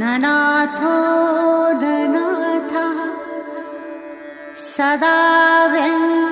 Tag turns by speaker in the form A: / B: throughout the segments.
A: ननाथो ननाथः सदा व्यङ्कटेशं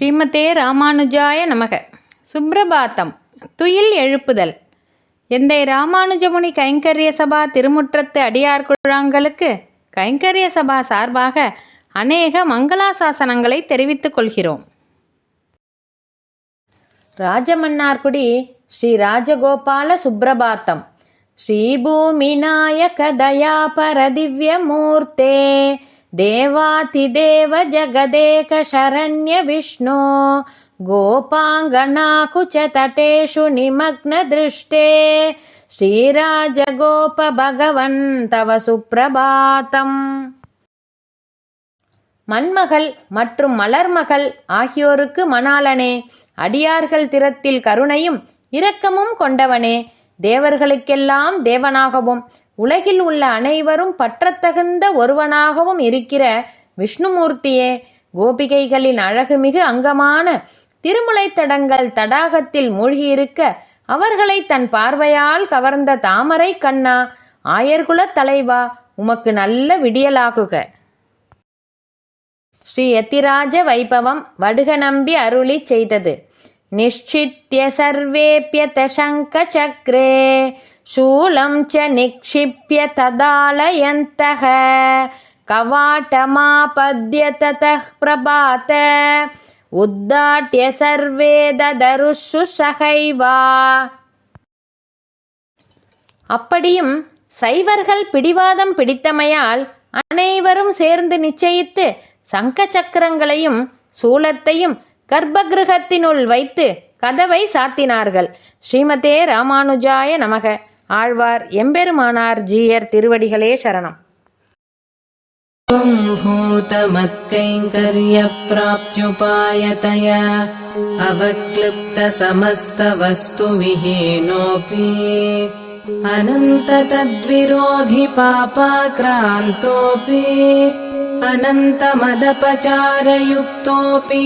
B: ஸ்ரீமதே ராமானுஜாய நமக. சுப்ரபாத்தம். துயில் எழுப்புதல். எந்தை ராமானுஜமுனி கைங்கரிய சபா திருமுற்றத்து அடியார் குழாங்களுக்கு கைங்கரிய சபா சார்பாக அநேக மங்களாசாசனங்களை தெரிவித்துக் கொள்கிறோம். ராஜமன்னார்குடி ஸ்ரீ ராஜகோபால சுப்ரபாத்தம். ஸ்ரீபூமிநாயக தயாபர திவ்யமூர்த்தே. தேவாதிதேவ ஜகதேக சரண்ய விஷ்ணு गोपाङ्गनाकुच तटेषु निमग्नदृष्टे श्रीराजगोप भगवन् तव சுப்ரபாதம் மண்மகள் மற்றும் மலர்மகள் ஆகியோருக்கு மணாளனே அடியார்கள் திறத்தில் கருணையும் இரக்கமும் கொண்டவனே தேவர்களுக்கெல்லாம் தேவனாகவும் உலகில் உள்ள அனைவரும் பற்றத்தகுந்த ஒருவனாகவும் இருக்கிற விஷ்ணுமூர்த்தியே கோபிகைகளின் அழகுமிகு அங்கமான திருமுலைத்தடங்கள் தடாகத்தில் மூழ்கியிருக்க அவர்களை தன் பார்வையால் கவர்ந்த தாமரை கண்ணா ஆயர்குலத் தலைவா உமக்கு நல்ல விடியலாகுக. ஸ்ரீ யத்திராஜ வைபவம் வடுக நம்பி அருளி செய்தது. நிஷ்சித்ய சர்வேப்யத சங்க சக்ரே शूलं च निक्षिप्य तदालयन्तः कवाटमापद्य ततः प्रभात उद्दाट्य सर्वे ददरुषु सहैवा அப்படியும் சைவர்கள் பிடிவாதம் பிடித்தமையால் அனைவரும் சேர்ந்து நிச்சயித்து சங்க சக்கரங்களையும் சூலத்தையும் கர்ப்பகிருகத்தினுள் வைத்து கதவை சாத்தினார்கள் ஸ்ரீமதே ராமானுஜாய நமக ஆழ்வார் எம்பெருமானார் ஜீயர் திருவடிகளே சரணம்
C: भूतमत्कैङ्कर्यप्राप्त्युपायतया अवक्लिप्तसमस्तवस्तुविहीनोऽपि अनन्ततद्विरोधि पापाक्रान्तोऽपि अनन्तमदपचारयुक्तोऽपि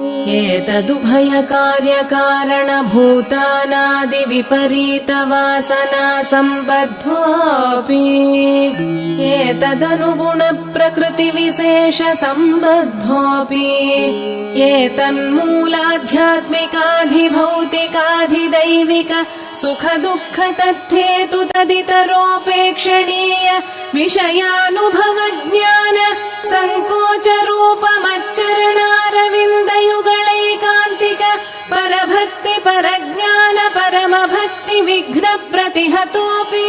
C: एतदुभयकार्यकारणभूतानादिविपरीतवासना सम्बद्धोऽपि एतदनुगुणप्रकृतिविशेषसम्बद्धोऽपि एतन्मूलाध्यात्मिकाधिभौतिकाधिदैविक सुखदुःखतथ्येतु तदितरोपेक्षणीय विषयानुभवज्ञान सङ्कोचरूपमच्चरणारविन्दयुगलैकान्तिक परभक्ति परज्ञान परमभक्ति विघ्नप्रतिहतोऽपि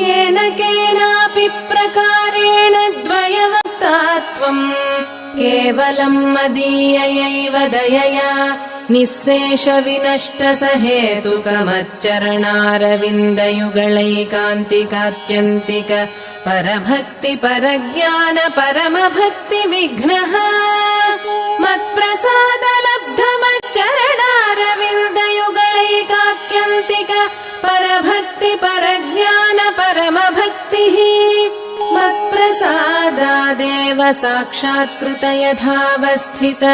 C: येन केनापि प्रकारेण द्वयवक्तात्वम् केवलम् मदीययैव दयया। निःशेषविनष्टसहेतुकमच्चरणारविन्दयुगलैकान्तिकात्यन्तिक परभक्ति परज्ञान परमभक्ति विघ्नः मत्प्रसादलब्धमच्चरणारविन्दयुगलैकात्यन्तिक परभक्ति परज्ञान परमभक्तिः। मत्प्रसादादेव साक्षात्कृत यथावस्थित।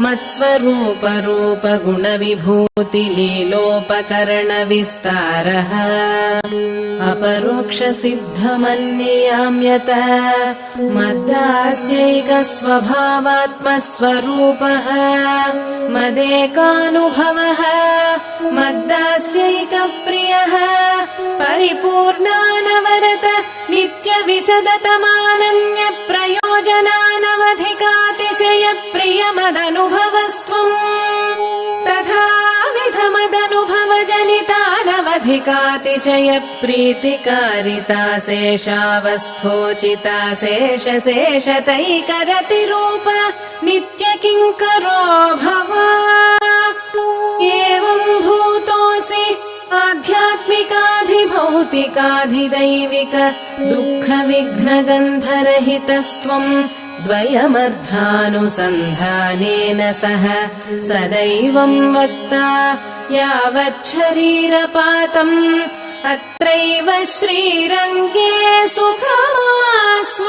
C: मत्स्वरूपरूपगुणविभूतिलीलोपकरणविस्तारः अपरोक्षसिद्धमन्ययाम्यत। मद्दास्यैकस्वभावात्मस्वरूपः। मदेकानुभवः। मद्दास्यैकप्रियः। परिपूर्णानवरत नित्यविशदतमानन्यप्रयोजनानवधिकातिशयप्रियमदनुभवस्त्वम् तथाविधमदनुभवजनितानवधिकातिशयप्रीतिकारिता शेषावस्थोचिता शेषशेषतैकरतिरूप नित्यकिङ्करो भव? एवम् भूतोऽसि आध्यात्मिकाधिभौतिकाधिदैविक दुःखविघ्नगन्धरहितस्त्वम् द्वयमर्थानुसन्धानेन सह सदैवम् वक्ता यावच्छरीरपातम् अत्रैव श्रीरङ्गे सुखमास्व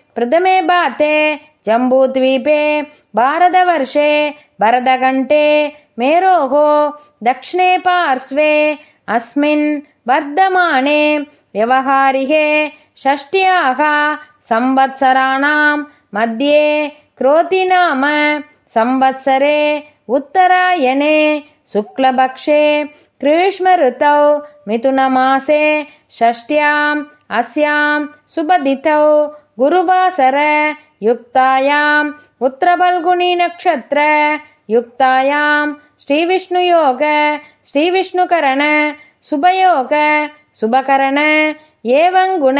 B: प्रथमे बाते जम्बूद्वीपे भारतवर्षे भरतकण्ठे मेरोः दक्षिणे पार्श्वे अस्मिन् वर्धमाने व्यवहारिके षष्ट्याः संवत्सराणां मध्ये क्रोतिनाम संवत्सरे उत्तरायणे शुक्लपक्षे ग्रीष्मऋतौ मिथुनमासे षष्ट्याम् अस्यां सुबदितौ गुरुवासर युक्तायाम् उत्तरबल्गुणीनक्षत्र युक्तायाम् श्रीविष्णुयोग श्रीविष्णुकरण शुभयोग शुभकरण एवं गुण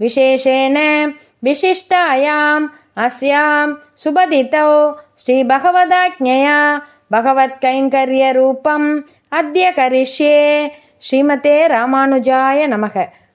B: विशेषेण विशिष्टायाम् अस्यां सुबदितौ श्रीभगवदाज्ञया भगवत्कैङ्कर्यरूपम् अद्य करिष्ये श्रीमते रामानुजाय नमः